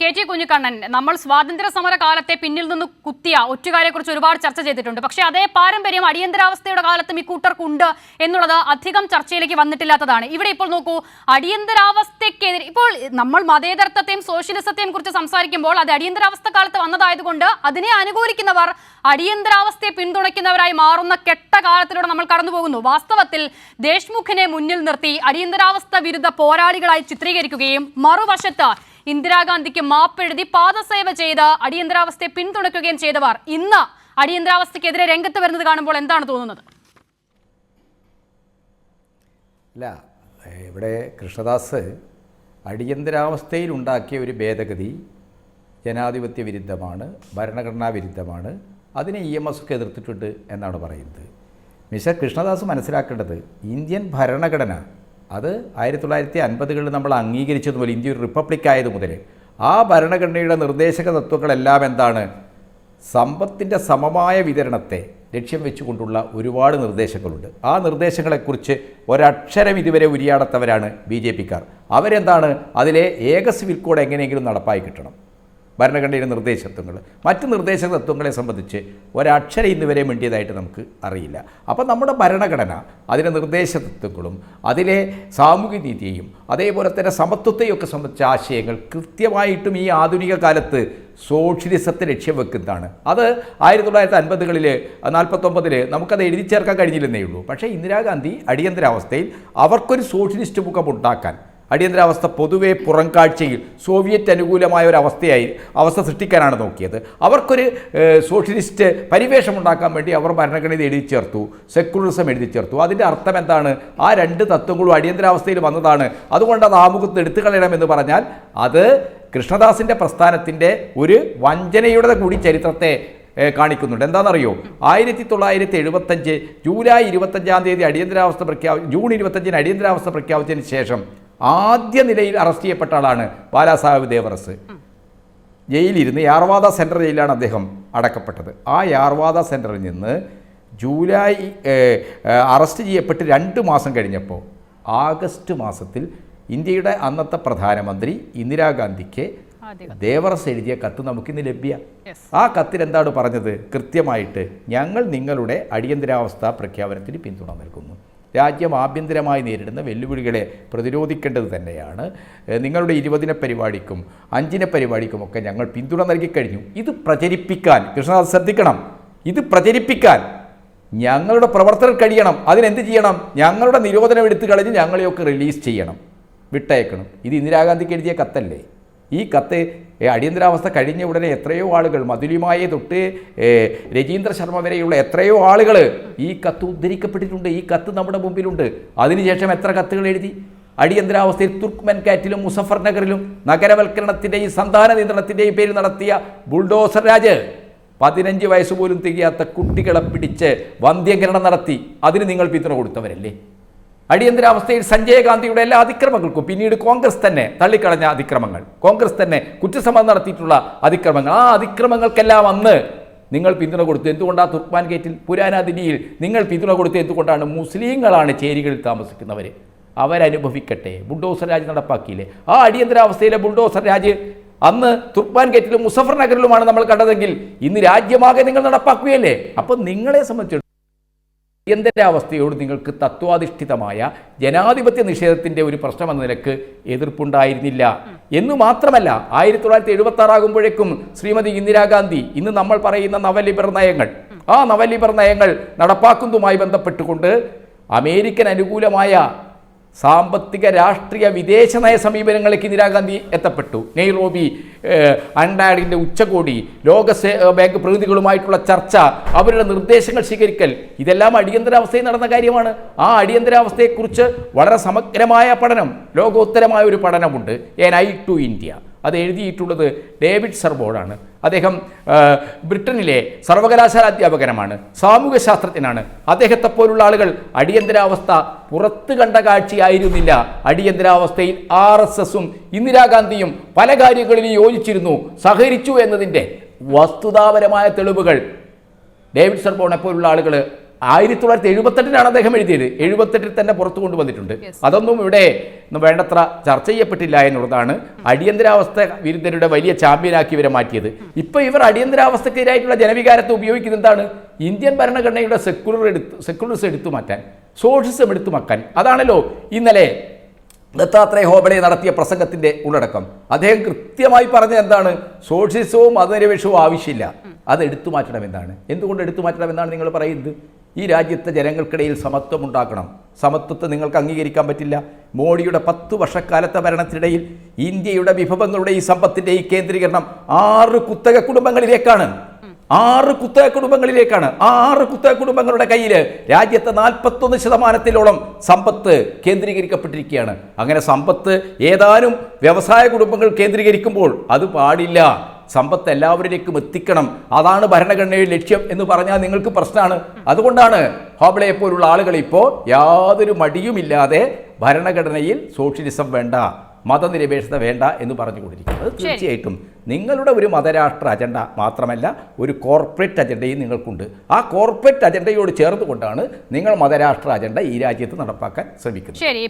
K T Kunhikannan നമ്മൾ സ്വാതന്ത്ര്യ സമര കാലത്തെ പിന്നിൽ നിന്ന് കുത്തിയ ഒറ്റുകാരെ കുറിച്ച് ഒരുപാട് ചർച്ച ചെയ്തിട്ടുണ്ട്. പക്ഷേ അതേ പാരമ്പര്യം അടിയന്തരാവസ്ഥയുടെ കാലത്തും ഇക്കൂട്ടർക്കുണ്ട് എന്നുള്ളത് അധികം ചർച്ചയിലേക്ക് വന്നിട്ടില്ലാത്തതാണ്. ഇവിടെ ഇപ്പോൾ നോക്കൂ അടിയന്തരാവസ്ഥയ്ക്കെതിരെ ഇപ്പോൾ നമ്മൾ മതേതരത്വത്തെയും സോഷ്യലിസത്തെയും കുറിച്ച് സംസാരിക്കുമ്പോൾ അത് അടിയന്തരാവസ്ഥ കാലത്ത് വന്നതായതുകൊണ്ട് അതിനെ അനുകൂലിക്കുന്നവർ അടിയന്തരാവസ്ഥയെ പിന്തുണയ്ക്കുന്നവരായി മാറുന്ന കെട്ട കാലത്തിലൂടെ നമ്മൾ കടന്നുപോകുന്നു. വാസ്തവത്തിൽ ദേശ്മുഖിനെ മുന്നിൽ നിർത്തി അടിയന്തരാവസ്ഥ വിരുദ്ധ പോരാളികളായി ചിത്രീകരിക്കുകയും മറുവശത്ത് ഇന്ദിരാഗാന്ധിക്ക് മാപ്പെഴുതി പാദസേവ ചെയ്ത അടിയന്തരാവസ്ഥയെ പിന്തുണയ്ക്കുകയും ചെയ്തവർ ഇന്ന് അടിയന്തരാവസ്ഥയ്ക്കെതിരെ രംഗത്ത് വരുന്നത് കാണുമ്പോൾ എന്താണ് തോന്നുന്നത്? അല്ല ഇവിടെ കൃഷ്ണദാസ് അടിയന്തരാവസ്ഥയിൽ ഉണ്ടാക്കിയ ഒരു ഭേദഗതി ജനാധിപത്യ വിരുദ്ധമാണ് ഭരണഘടനാ വിരുദ്ധമാണ്. അതിനെ ഇ എം എസ് ഒക്കെ എതിർത്തിട്ടുണ്ട് എന്നാണ് പറയുന്നത്. മിസ്റ്റർ കൃഷ്ണദാസ് മനസ്സിലാക്കേണ്ടത് ഇന്ത്യൻ ഭരണഘടന അത് ആയിരത്തി തൊള്ളായിരത്തി അൻപതുകളിൽ നമ്മൾ അംഗീകരിച്ചതുപോലെ ഇന്ത്യ ഒരു റിപ്പബ്ലിക് ആയത് മുതൽ ആ ഭരണഘടനയുടെ നിർദ്ദേശക തത്വങ്ങളെല്ലാം എന്താണ്? സമ്പത്തിന്റെ സമമായ വിതരണത്തെ ലക്ഷ്യം വെച്ചുകൊണ്ടുള്ള ഒരുപാട് നിർദ്ദേശങ്ങളുണ്ട്. ആ നിർദ്ദേശങ്ങളെക്കുറിച്ച് ഒരക്ഷരം ഇതുവരെ ഉരിയാടാത്തവരാണ് ബി ജെ പിക്കാർ. അവരെന്താണ്? അതിലെ ഏക സിവിൽ കോഡ് എങ്ങനെയെങ്കിലും നടപ്പായി കിട്ടണം. ഭരണഘടനയുടെ നിർദ്ദേശത്വങ്ങൾ. മറ്റ് നിർദ്ദേശ തത്വങ്ങളെ സംബന്ധിച്ച് ഒരക്ഷരം ഇന്നുവരെ മിണ്ടിയതായിട്ട് നമുക്ക് അറിയില്ല. അപ്പം നമ്മുടെ ഭരണഘടന അതിലെ നിർദ്ദേശ തത്വങ്ങളും അതിലെ സാമൂഹ്യ നീതിയെയും അതേപോലെ തന്നെ സമത്വത്തെയും ഒക്കെ സംബന്ധിച്ച ആശയങ്ങൾ കൃത്യമായിട്ടും ഈ ആധുനിക കാലത്ത് സോഷ്യലിസത്തെ ലക്ഷ്യം വെക്കുന്നതാണ്. അത് ആയിരത്തി തൊള്ളായിരത്തി അൻപതുകളിൽ നാൽപ്പത്തൊമ്പതിൽ നമുക്കത് എഴുതി ചേർക്കാൻ കഴിഞ്ഞില്ലെന്നേ ഉള്ളൂ. പക്ഷേ ഇന്ദിരാഗാന്ധി അടിയന്തരാവസ്ഥയിൽ അവർക്കൊരു സോഷ്യലിസ്റ്റ് മുഖം ഉണ്ടാക്കാൻ അടിയന്തരാവസ്ഥ പൊതുവെ പുറംകാഴ്ചയിൽ സോവിയറ്റ് അനുകൂലമായ ഒരു അവസ്ഥയായി അവസ്ഥ സൃഷ്ടിക്കാനാണ് നോക്കിയത്. അവർക്കൊരു സോഷ്യലിസ്റ്റ് പരിവേഷം ഉണ്ടാക്കാൻ വേണ്ടി അവർ ഭരണഘടന എഴുതി ചേർത്തു സെക്കുലറിസം എഴുതി ചേർത്തു അതിന്റെ അർത്ഥം എന്താണ്? ആ രണ്ട് തത്വങ്ങളും അടിയന്തരാവസ്ഥയിൽ വന്നതാണ്. അതുകൊണ്ട് അത് ആമുഖത്ത് എടുത്തു കളയണമെന്ന് പറഞ്ഞാൽ അത് കൃഷ്ണദാസിന്റെ പ്രസ്ഥാനത്തിന്റെ ഒരു വഞ്ചനയുടെ കൂടി ചരിത്രത്തെ കാണിക്കുന്നുണ്ട്. എന്താണെന്നറിയോ? ആയിരത്തി തൊള്ളായിരത്തി എഴുപത്തഞ്ച് ജൂലൈ ഇരുപത്തഞ്ചാം തീയതി അടിയന്തരാവസ്ഥ പ്രഖ്യാപി ജൂൺ ഇരുപത്തഞ്ചിന് അടിയന്തരാവസ്ഥ പ്രഖ്യാപിച്ചതിന് ശേഷം ആദ്യ നിലയിൽ അറസ്റ്റ് ചെയ്യപ്പെട്ട ആളാണ് ബാലാസാഹേബ് ദേവറസ്. ജയിലിരുന്ന് യാർവാദ സെന്റർ ജയിലാണ് അദ്ദേഹം അടക്കപ്പെട്ടത്. ആ യാർവാദ സെന്ററിൽ നിന്ന് ജൂലൈ അറസ്റ്റ് ചെയ്യപ്പെട്ട് രണ്ട് മാസം കഴിഞ്ഞപ്പോൾ ആഗസ്റ്റ് മാസത്തിൽ ഇന്ത്യയുടെ അന്നത്തെ പ്രധാനമന്ത്രി ഇന്ദിരാഗാന്ധിക്ക് ദേവറസ് എഴുതിയ കത്ത് നമുക്കിന്ന് ലഭ്യ. ആ കത്തിൽ എന്താണ് പറഞ്ഞത്? കൃത്യമായിട്ട് ഞങ്ങൾ നിങ്ങളുടെ അടിയന്തരാവസ്ഥ പ്രഖ്യാപനത്തിന് പിന്തുണ നൽകുന്നു. രാജ്യം ആഭ്യന്തരമായി നേരിടുന്ന വെല്ലുവിളികളെ പ്രതിരോധിക്കേണ്ടത് തന്നെയാണ്. നിങ്ങളുടെ ഇരുപതിന പരിപാടിക്കും അഞ്ചിന പരിപാടിക്കുമൊക്കെ ഞങ്ങൾ പിന്തുണ നൽകിക്കഴിഞ്ഞു ഇത് പ്രചരിപ്പിക്കാൻ കൃഷ്ണനാഥ് ശ്രദ്ധിക്കണം. ഇത് പ്രചരിപ്പിക്കാൻ ഞങ്ങളുടെ പ്രവർത്തകർ കഴിയണം. അതിനെന്ത് ചെയ്യണം? ഞങ്ങളുടെ നിരോധനം എടുത്തു കളഞ്ഞ് ഞങ്ങളെയൊക്കെ റിലീസ് ചെയ്യണം. വിട്ടയക്കണം. ഇത് ഇന്ദിരാഗാന്ധിക്ക് എഴുതിയ കത്തല്ലേ? ഈ കത്ത് അടിയന്തരാവസ്ഥ കഴിഞ്ഞ ഉടനെ എത്രയോ ആളുകൾ മധുരിമായി തൊട്ട് രജീന്ദ്ര ശർമ്മ വരെയുള്ള എത്രയോ ആളുകൾ ഈ കത്ത് ഉദ്ധരിക്കപ്പെട്ടിട്ടുണ്ട്. ഈ കത്ത് നമ്മുടെ മുമ്പിലുണ്ട്. അതിനുശേഷം എത്ര കത്തുകൾ എഴുതി? അടിയന്തരാവസ്ഥയിൽ തുർക്ക്മൻ കാറ്റിലും മുസഫർ നഗറിലും നഗരവൽക്കരണത്തിന്റെയും സന്താന നിയന്ത്രണത്തിന്റെയും പേരിൽ നടത്തിയ ബുൾഡോസർ രാജ് പതിനഞ്ച് വയസ്സ് പോലും തികയാത്ത കുട്ടികളെ പിടിച്ച് വന്ധ്യകരണം നടത്തി. അതിന് നിങ്ങൾ പിന്തുണ കൊടുത്തവരല്ലേ? അടിയന്തരാവസ്ഥയിൽ സഞ്ജയ് ഗാന്ധിയുടെ എല്ലാ അതിക്രമങ്ങൾക്കും പിന്നീട് കോൺഗ്രസ് തന്നെ തള്ളിക്കളഞ്ഞ അതിക്രമങ്ങൾ. കോൺഗ്രസ് തന്നെ കുറ്റസമ്മതം നടത്തിയിട്ടുള്ള അതിക്രമങ്ങൾ. ആ അതിക്രമങ്ങൾക്കെല്ലാം അന്ന് നിങ്ങൾ പിന്തുണ കൊടുത്തു. എന്തുകൊണ്ടാണ് തുർപ്പാൻ ഗേറ്റിൽ പുരാനാദിനിയിൽ നിങ്ങൾ പിന്തുണ കൊടുത്തു? എന്തുകൊണ്ടാണ് മുസ്ലിങ്ങളാണ് ചേരികളിൽ താമസിക്കുന്നവർ അവരനുഭവിക്കട്ടെ. ബുൾഡോസർ രാജ് നടപ്പാക്കിയില്ലേ? ആ അടിയന്തരാവസ്ഥയിലെ ബുൾഡോസർ രാജ് അന്ന് തുർപ്പാൻ ഗേറ്റിലും മുസഫർ നഗറിലുമാണ് നമ്മൾ കണ്ടതെങ്കിൽ ഇന്ന് രാജ്യമാകെ നിങ്ങൾ നടപ്പാക്കുകയല്ലേ? അപ്പം നിങ്ങളെ സംബന്ധിച്ചിടത്തോളം അടിയന്തരാവസ്ഥയോട് നിങ്ങൾക്ക് തത്വാധിഷ്ഠിതമായ ജനാധിപത്യ നിഷേധത്തിന്റെ ഒരു പ്രശ്നം എന്ന നിലയ്ക്ക് എതിർപ്പുണ്ടായിരുന്നില്ല. എന്നു മാത്രമല്ല ആയിരത്തി തൊള്ളായിരത്തി എഴുപത്തി ആറാകുമ്പോഴേക്കും ശ്രീമതി ഇന്ദിരാഗാന്ധി ഇന്ന് നമ്മൾ പറയുന്ന നവലിബർ നയങ്ങൾ. ആ നവലിബർ നയങ്ങൾ നടപ്പാക്കുന്നതുമായി ബന്ധപ്പെട്ടുകൊണ്ട് അമേരിക്കൻ അനുകൂലമായ സാമ്പത്തിക രാഷ്ട്രീയ വിദേശ നയ സമീപനങ്ങളിലേക്ക് ഇന്ദിരാഗാന്ധി എത്തപ്പെട്ടു. നെയ്റോബി അൺഡാഡിന്റെ ഉച്ചകോടി ലോക ബാങ്ക് പ്രതിനിധികളുമായിട്ടുള്ള ചർച്ച അവരുടെ നിർദ്ദേശങ്ങൾ സ്വീകരിക്കൽ ഇതെല്ലാം അടിയന്തരാവസ്ഥയിൽ നടന്ന കാര്യമാണ്. ആ അടിയന്തരാവസ്ഥയെക്കുറിച്ച് വളരെ സമഗ്രമായ പഠനം ലോകോത്തരമായ ഒരു പഠനമുണ്ട്. N I to India. അത് എഴുതിയിട്ടുള്ളത് ഡേവിഡ് സർബോർഡാണ് അദ്ദേഹം ബ്രിട്ടനിലെ സർവകലാശാല അധ്യാപകനമാണ് സാമൂഹ്യ ശാസ്ത്രജ്ഞനാണ് അദ്ദേഹത്തെ പോലുള്ള ആളുകൾ അടിയന്തരാവസ്ഥ പുറത്ത് കണ്ട കാഴ്ചയായിരുന്നില്ല. അടിയന്തരാവസ്ഥയിൽ ആർ എസ് എസും ഇന്ദിരാഗാന്ധിയും പല കാര്യങ്ങളിലും യോജിച്ചിരുന്നു. സഹകരിച്ചു എന്നതിന്റെ വസ്തുതാപരമായ തെളിവുകൾ ഡേവിഡ് സർബോണെ പോലുള്ള ആളുകൾ ആയിരത്തി തൊള്ളായിരത്തി എഴുപത്തെട്ടിലാണ് അദ്ദേഹം എഴുതിയത്. എഴുപത്തെട്ടിൽ തന്നെ പുറത്തു കൊണ്ടുവന്നിട്ടുണ്ട്. അതൊന്നും ഇവിടെ വേണ്ടത്ര ചർച്ച ചെയ്യപ്പെട്ടില്ല എന്നുള്ളതാണ് അടിയന്തരാവസ്ഥ വിരുദ്ധരുടെ വലിയ ചാമ്പ്യനാക്കി ഇവരെ മാറ്റിയത്. ഇപ്പൊ ഇവർ അടിയന്തരാവസ്ഥക്കെതിരായിട്ടുള്ള ജനവികാരത്തെ ഉപയോഗിക്കുന്നത് എന്താണ്? ഇന്ത്യൻ ഭരണഘടനയുടെ സെക്കുലർ എടുത്ത് സെക്കുലറിസം എടുത്തു മാറ്റാൻ സോഷ്യലിസം എടുത്തു മാക്കാൻ. അതാണല്ലോ ഇന്നലെ ദത്താത്രേയ ഹോബളെ നടത്തിയ പ്രസംഗത്തിന്റെ ഉള്ളടക്കം. അദ്ദേഹം കൃത്യമായി പറഞ്ഞത് എന്താണ്? സോഷ്യലിസവും മതനിരപേക്ഷവും ആവശ്യമില്ല. അത് എടുത്തു മാറ്റണം മാറ്റണമെന്നാണ്. എന്തുകൊണ്ട് എടുത്തു മാറ്റണം മാറ്റണമെന്നാണ് നിങ്ങൾ പറയുന്നത്? ഈ രാജ്യത്തെ ജനങ്ങൾക്കിടയിൽ സമത്വം ഉണ്ടാക്കണം സമത്വത്തെ നിങ്ങൾക്ക് അംഗീകരിക്കാൻ പറ്റില്ല. മോഡിയുടെ പത്ത് വർഷക്കാലത്തെ ഭരണത്തിനിടയിൽ ഇന്ത്യയുടെ വിഭവങ്ങളുടെ ഈ സമ്പത്തിന്റെ ഈ കേന്ദ്രീകരണം ആറ് കുത്തക കുടുംബങ്ങളിലേക്കാണ്. ആറ് കുത്തക കുടുംബങ്ങളിലേക്കാണ്. ആ ആറ് കുത്തക കുടുംബങ്ങളുടെ കയ്യിൽ രാജ്യത്തെ നാൽപ്പത്തൊന്ന് ശതമാനത്തിലോളം സമ്പത്ത് കേന്ദ്രീകരിക്കപ്പെട്ടിരിക്കുകയാണ്. അങ്ങനെ സമ്പത്ത് ഏതാനും വ്യവസായ കുടുംബങ്ങൾ കേന്ദ്രീകരിക്കുമ്പോൾ അത് പാടില്ല. സമ്പത്ത് എല്ലാവരിലേക്കും എത്തിക്കണം. അതാണ് ഭരണഘടനയുടെ ലക്ഷ്യം എന്ന് പറഞ്ഞാൽ നിങ്ങൾക്ക് പ്രശ്നമാണ്. അതുകൊണ്ടാണ് ഹോബ്ലയെ പോലുള്ള ആളുകൾ ഇപ്പോൾ യാതൊരു മടിയുമില്ലാതെ ഭരണഘടനയിൽ സോഷ്യലിസം വേണ്ട മതനിരപേക്ഷത വേണ്ട എന്ന് പറഞ്ഞുകൊണ്ടിരിക്കുന്നത്. തീർച്ചയായിട്ടും നിങ്ങളുടെ ഒരു മതരാഷ്ട്ര അജണ്ട മാത്രമല്ല ഒരു കോർപ്പറേറ്റ് അജണ്ടയും നിങ്ങൾക്കുണ്ട്. ആ കോർപ്പറേറ്റ് അജണ്ടയോട് ചേർന്നുകൊണ്ടാണ് നിങ്ങൾ മതരാഷ്ട്ര അജണ്ട ഈ രാജ്യത്ത് നടപ്പാക്കാൻ ശ്രമിക്കുന്നത്. ശരി.